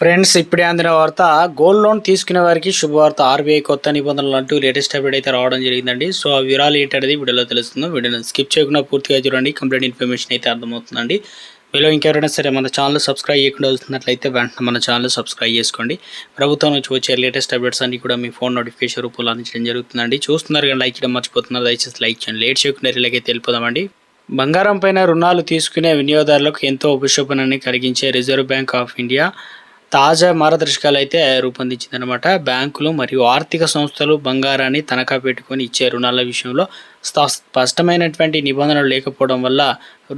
Friends ఇప్పుడే అందిన వార్త గోల్డ్ లోన్ తీసుకునే వారికి శుభవార్త. ఆర్బీఐ కొత్త నిబంధనలు అంటూ లేటెస్ట్ అప్డేట్ అయితే రావడం జరిగిందండి. సో ఆ వివరాలు ఏంటనేది వీడియోలో తెలుస్తుంది. వీడియోని స్కిప్ చేయకుండా పూర్తిగా చూడండి. కంప్లీట్ ఇన్ఫర్మేషన్ అయితే అర్థమవుతుందండి. మీలో ఇంకెవరైనా సరే మన ఛానల్ సబ్స్క్రైబ్ చేయకుండా వస్తున్నట్లయితే వెంటనే మన ఛానల్ సబ్స్క్రైబ్ చేసుకోండి. ప్రభుత్వం నుంచి వచ్చే లేటెస్ట్ అప్డేట్స్ అన్ని కూడా మీ ఫోన్ నోటిఫికేషన్ రూపంలో అందించడం జరుగుతుందండి. చూస్తున్నారు కానీ లైక్ చేయడం మర్చిపోతున్నారు. దయచేసి లైక్ చేయండి. లేట్ చేయకుండా ఇలాగే తెలిపోదామండి బంగారం పైన రుణాలు తీసుకునే వినియోగదారులకు ఎంతో ఉపశోభనాన్ని కలిగించే రిజర్వ్ బ్యాంక్ ఆఫ్ ఇండియా తాజా మార్గదర్శకాలు అయితే రూపొందించిందనమాట బ్యాంకులు మరియు ఆర్థిక సంస్థలు బంగారాన్ని తనఖా పెట్టుకొని ఇచ్చే రుణాల విషయంలో స్పష్టమైనటువంటి నిబంధనలు లేకపోవడం వల్ల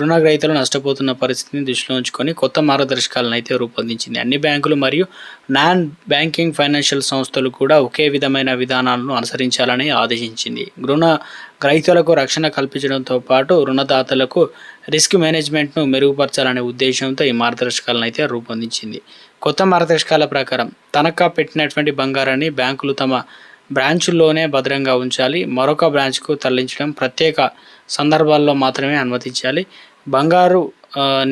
రుణగ్రహీతలు నష్టపోతున్న పరిస్థితిని దృష్టిలో ఉంచుకొని కొత్త మార్గదర్శకాలను అయితే రూపొందించింది. అన్ని బ్యాంకులు మరియు నాన్ బ్యాంకింగ్ ఫైనాన్షియల్ సంస్థలు కూడా ఒకే విధమైన విధానాలను అనుసరించాలని ఆదేశించింది. రుణ గ్రహీతలకు రక్షణ కల్పించడంతో పాటు రుణదాతలకు రిస్క్ మేనేజ్మెంట్ను మెరుగుపరచాలనే ఉద్దేశంతో ఈ మార్గదర్శకాలను అయితే రూపొందించింది. కొత్త మార్గదర్శకాల ప్రకారం తనఖా పెట్టినటువంటి బంగారాన్ని బ్యాంకులు తమ బ్రాంచుల్లోనే భద్రంగా ఉంచాలి. మరొక బ్రాంచ్కు తరలించడం ప్రత్యేక సందర్భాల్లో మాత్రమే అనుమతించాలి. బంగారు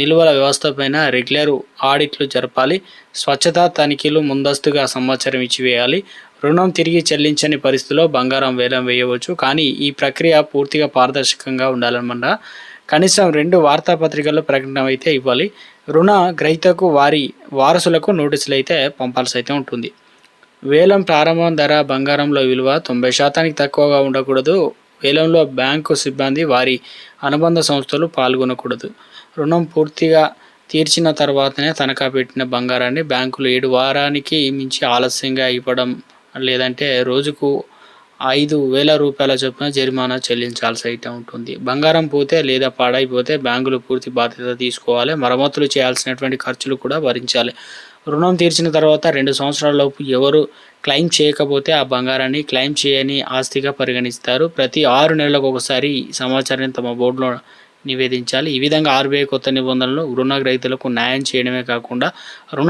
నిల్వల వ్యవస్థపైన రెగ్యులర్ ఆడిట్లు జరపాలి. స్వచ్ఛత తనిఖీలు ముందస్తుగా సమాచారం ఇచ్చివేయాలి. రుణం తిరిగి చెల్లించని పరిస్థితిలో బంగారం వేలం వేయవచ్చు. కానీ ఈ ప్రక్రియ పూర్తిగా పారదర్శకంగా ఉండాలన్నమాట. కనీసం రెండు వార్తాపత్రికల్లో ప్రకటన అయితే ఇవ్వాలి. రుణ గ్రహీతకు వారి వారసులకు నోటీసులు అయితే పంపాల్సి అయితే ఉంటుంది. వేలం ప్రారంభం ధర బంగారంలో విలువ తొంభై శాతానికి తక్కువగా ఉండకూడదు. వేలంలో బ్యాంకు సిబ్బంది వారి అనుబంధ సంస్థలు పాల్గొనకూడదు. రుణం పూర్తిగా తీర్చిన తర్వాతనే తనఖా పెట్టిన బంగారాన్ని బ్యాంకులు ఏడు వారానికి మించి ఆలస్యంగా ఇవ్వడం లేదంటే రోజుకు ఐదు వేల రూపాయల చొప్పున జరిమానా చెల్లించాల్సి అయితే ఉంటుంది. బంగారం పోతే లేదా పాడైపోతే బ్యాంకులు పూర్తి బాధ్యత తీసుకోవాలి. మరమ్మతులు చేయాల్సినటువంటి ఖర్చులు కూడా భరించాలి. రుణం తీర్చిన తర్వాత రెండు సంవత్సరాలలోపు ఎవరు క్లెయిమ్ చేయకపోతే ఆ బంగారాన్ని క్లెయిమ్ చేయని ఆస్తిగా పరిగణిస్తారు. ప్రతి ఆరు నెలలకు ఒకసారి ఈ సమాచారాన్ని తమ బోర్డులో నివేదించాలి. ఈ విధంగా ఆర్బీఐ కొత్త నిబంధనలు రుణగ్రహీతలకు న్యాయం చేయడమే కాకుండా రుణ